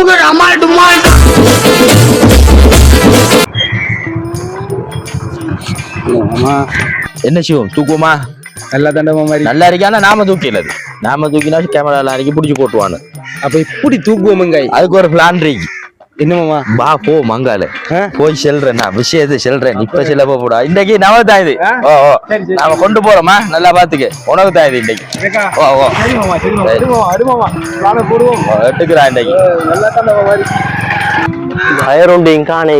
டுமுக்கு அம்மாள் டுமாள் என்ன சிவம் தூக்குமா நல்லா தண்டமா மாதிரி. நல்லா இருக்கானா நாம தூக்கினது நாம தூக்கினா கேமரால அன்னைக்கு பிடிச்சி போட்டுவானு அப்ப இப்படி தூக்குவோமுங்க அதுக்கு ஒரு பிளான் இருக்கு. என்னமாமா வா போ மங்கால? போய் செல்றேன் நான். விஷயத்தை செல்றேன். இப்ப செல்ல போடா இன்னைக்கு நமக்கு தான் இது? ஓ ஓ. நாம கொண்டு போறோமா நல்லா பாத்துக்க. உனக்கு தான் இது இன்னைக்கு ஓ ஓ எடுத்துக்கிறா இன்னைக்கு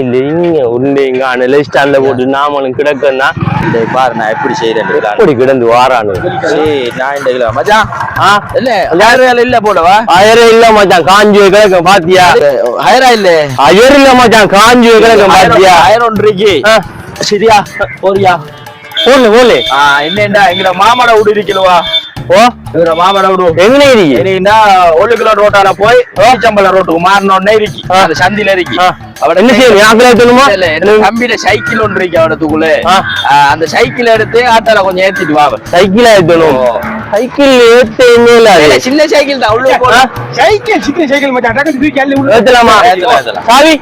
இல்லை இங்க உண்டையும் காண ஸ்டாண்ட்ல போட்டு நாமளும் கிடக்கன்னா டேய் பாரு நான் எப்படி செய்யறேன் எப்படி கிடந்து வாரானு? சரி நான் இந்த கிலோ மச்சான். ஆ? இல்ல ஹயர் இல்ல போடவா அயரே இல்ல மச்சான். காஞ்சி போய் கிடக்க பாத்தியா ஹயரா இல்ல. அயர் இல்ல மச்சான். காஞ்சி போய் கிடக்க பாத்தியா? ஹயர் ஒன்று இருக்கு. ஆ, சரியா? போறியா? போல போல ஆ என்னண்டா எங்கட மாமட விடு இருக்கலுவா ஓ. எங்கட மாமட விடு. எங்க இருக்கு சரிண்டா ஒரு கிலோ ரோட்டால போய் சம்பளம் ரோட்டுக்கு மாறினோடனே இருக்கு அந்த சந்தில இருக்கு. அவட என்ன செய்யணும் ஆக்கல ஏத்தணுமா? இல்ல, தம்பியில சைக்கிள் ஒன்று இருக்கு அவடத்துக்குள்ள. அந்த சைக்கிள் எடுத்து ஆட்டால கொஞ்சம் ஏத்திட்டு வா அவன். சைக்கிள் ஏத்தணும். சைக்கிள் ஏத்த இல்ல சின்ன சைக்கிள் தான் உள்ள சைக்கிள் சின்ன சைக்கிள் மச்சான். டக்கு தூக்கி அள்ளி ஏத்தலாமா? ஏத்தலாம், ஏத்தலாம். சாவி.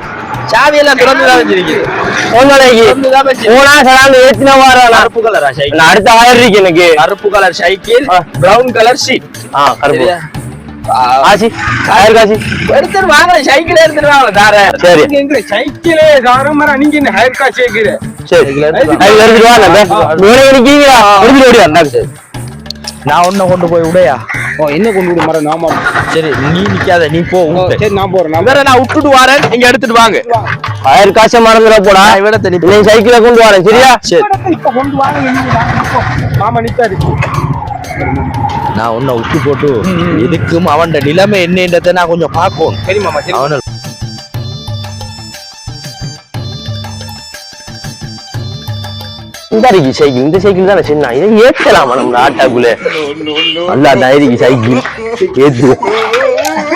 சாவி எல்லாம் திறந்து தான் வச்சிருக்கு ஒன்னாலைக்கு திறந்து தான் வச்சிருக்கு. போனா சலாந்து ஏத்தின வாரானா கருப்பு கலரா சைக்கிள் அடுத்த ஆயிரம் இருக்கு எனக்கு. கருப்பு colour cycle. Brown colour seat ஆ கருப்பு. சரியா? ஆ, காசி ஆயிரம் காசி? எடுத்துட்டு வாங்க சைக்கிள் எடுத்துட்டு வாங்க தார. சரி. சைக்கிளே சாரம் மாதிரி நீங்க என்ன ஹயர் காசு கேக்குற சரி. அது எடுத்துட்டு வாங்க. வேலை இருக்கீங்களா எடுத்துட்டு ஓடி வந்தாங்க நான் உன்னை கொண்டு போய் விடையா ஓ என்ன கொண்டு விடு மரம் நாம. சரி நீ நிக்காத நீ போ. சரி நான் போறேன் நான் வேற நான் விட்டுட்டு வரேன் நீங்க எடுத்துட்டு வாங்க. ஆயிரம் காசை மறந்துட போடா. இவட தனி நீ சைக்கிளை கொண்டு வரேன் சரியா? சரி. இப்ப கொண்டு வாங்க. மாமா நிக்காரு நான் உன்னை விட்டு போட்டு எதுக்கும் அவன் நிலைமை என்னன்றதை நான் கொஞ்சம் பார்க்கணும். சரி மாமா சரி. அவன இந்த இருக்கு சைக்கிள் இந்த சைக்கிள் தானே சின்ன இதை ஏற்றலாமா நம்ம ஆட்டாக்குள்ள நல்லா தான் இருக்கு சைக்கிள் ஏத்துவோம்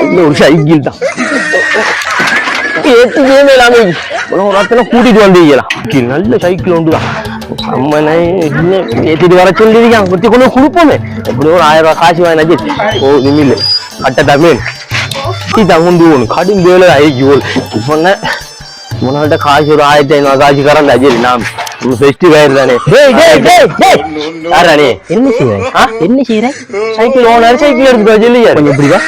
இந்த ஒரு சைக்கிள் தான் ஏத்துக்கவே இல்லாம ஒரு ரத்தனை கூட்டிட்டு வந்தீங்களா நல்ல சைக்கிள் உண்டு தான் அம்மனை என்ன ஏத்திட்டு வர சொல்லிருக்கான் குத்தி கொண்டு கொடுப்போமே எப்படியோ ஒரு ஆயிரம் ரூபாய் காசு வாங்கினாச்சு ஓ நிமில் கட்ட தமிழ் தான் கடும் வேலை ஆயிக்கு போல் இப்போ காசு ஒரு ஆயிரத்தி ஐநூறு காசு கறந்தா நாம் நாம் ஃபெஸ்டிவல் தானே டேய் டேய் டேய் டேய். யாரானே என்ன செய்யறேன் ஆ என்ன செய்யறேன் சைக்கிள் ஓனர் சைக்கிள் எடுத்துட்டு வா ஜெல்லியா கொஞ்சம் எப்படிவா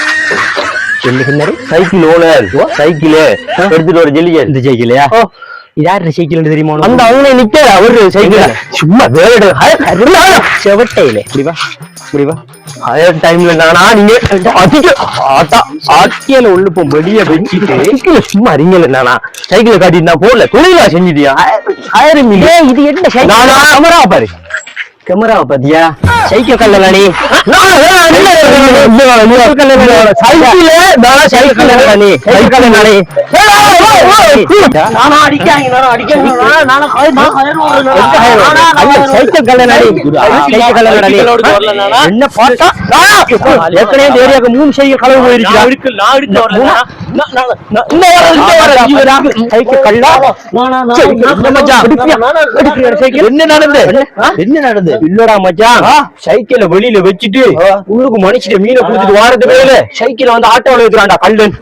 சொல்லுகிறாரு சைக்கிள் ஓனர் சைக்கிள் எடுத்துட்டு வர ஜெல்லியா இந்த சைக்கிளையா யாரு சைக்கிள் தெரியுமா அந்த அவங்க நிக்க அவரு சைக்கிள் சும்மா வேற செவட்டையில. இப்படிவா ஹயர் டைம்ல நானா நீங்க அதிக ஆட்டா ஆட்டியல உள்ள போ வெளிய வச்சுட்டு சைக்கிள் சும்மா அறிங்கல நானா. சைக்கிளை காட்டிட்டு நான் போடல தொழிலா செஞ்சுட்டியா? ஹயர் மில்லே இது என்ன சைக்கிள்? நானா கேமரா பாரு. கேமரா பாத்தியா? சைக்கிள் கல்லல நீ சைக்கிள் நானா சைக்கிள் கல்லல நீ சைக்கிள் கல்லல நீ நானா அடிக்காங்க நானா அடிக்காங்க நானா சைக்கிள் கல்லல நீ சைக்கிள் கல்லல நீ என்ன பார்த்தா? ஏற்கனவே இந்த ஏரியாக்கு மூணு சைக்கிள் களவு போயிருச்சு என்ன நடந்து என்ன நடந்து இல்லடா மச்சான். சைக்கிள வெளியில வச்சுட்டு உள்ளுக்கு மனுஷிட்ட மீனை குடுத்துட்டு வாரது வேலை சைக்கிள வந்து ஆட்டோல வைக்கிறான்டா கல்லன்.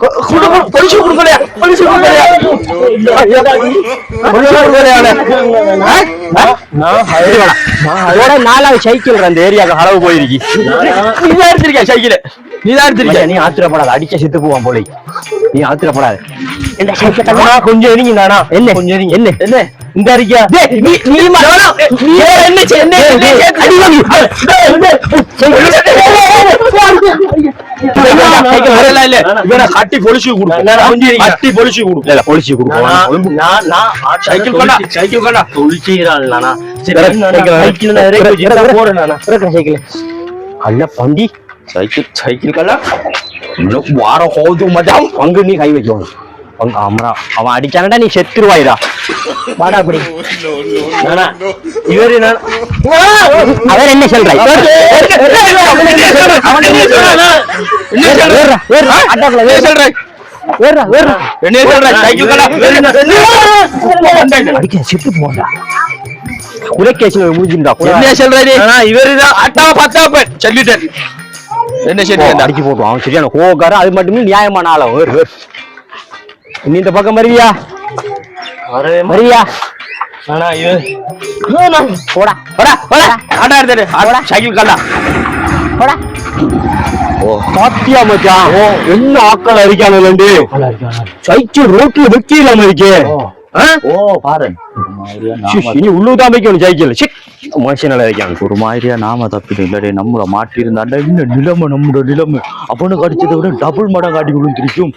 பரிசு கொடுக்கலையா? பரிசு கொடுக்கலையா? நாலாவது சைக்கிள் அந்த ஏரியாக்கு அளவு போயிருக்கு. நீதான் எடுத்திருக்க சைக்கிள்? நீதான் எடுத்திருக்க நீ ஆத்திரப்படாத அடிச்ச செத்து போவான் போல. நீ ஆத்திரப்படாத. என்ன கொஞ்சம் எரிங்க என்ன? கொஞ்சம் எரிங்க என்ன? என்ன? இந்த இருக்கியா நீ நீ நீ என்ன இவன கட்டி பொலிச்சு கொடுக்கும் கட்டி பொலிச்சு கொடுக்கும் பொலிச்சு கொடுக்கும் சைக்கிள் கொண்டா சைக்கிள் கொண்டா நானா சைக்கிள் போறேன் சைக்கிள் அல்ல பண்டி சைக்கிள் சைக்கிள் கல்லா இன்னும் வாரம் ஹோது மச்சான் அங்க நீ கை வைக்கணும் அமரா அவன் அடிச்சானடா நீ செத்துருவாயிடா வாடா அப்படி இவரு அவர் என்ன சொல்றாய் அவன் என்ன செத்து போடா முடிஞ்சிருந்தா சொல்றாரு இவருதான் அட்டா பத்தாப்பன் சொல்லிட்டேன் என்ன சரி அடிச்சு போட்டோம் அவன் சரியான கோகாரன் அது மட்டுமே நியாயமான ஆளா வேறு வேறு நீ இந்த பக்கம் வருவியா? வருவியா? ஆனா இது போடா போடா போடா. ஆட்டா எடுத்துட்டு போடா. சைக்கிள் கண்டா போடா. ஓ பாத்தியா மச்சான். ஓ என்ன ஆக்கள் அரிக்கானுலண்டு சைக்கிள் ரோட்ல வெக்கிலாம இருக்கே? ஓ பாரு இனி உள்ளூர் தான் வைக்கணும் சிக் மனுஷனால வைக்காங்க ஒரு மாதிரியா நாம தப்பிடும் இல்லடே நம்மள மாட்டி இருந்தாண்டா இன்னும் நிலைமை நம்மளோட நிலைமை. அவனு கடிச்சதை விட டபுள் மடம் காட்டி விழுந்திருக்கும்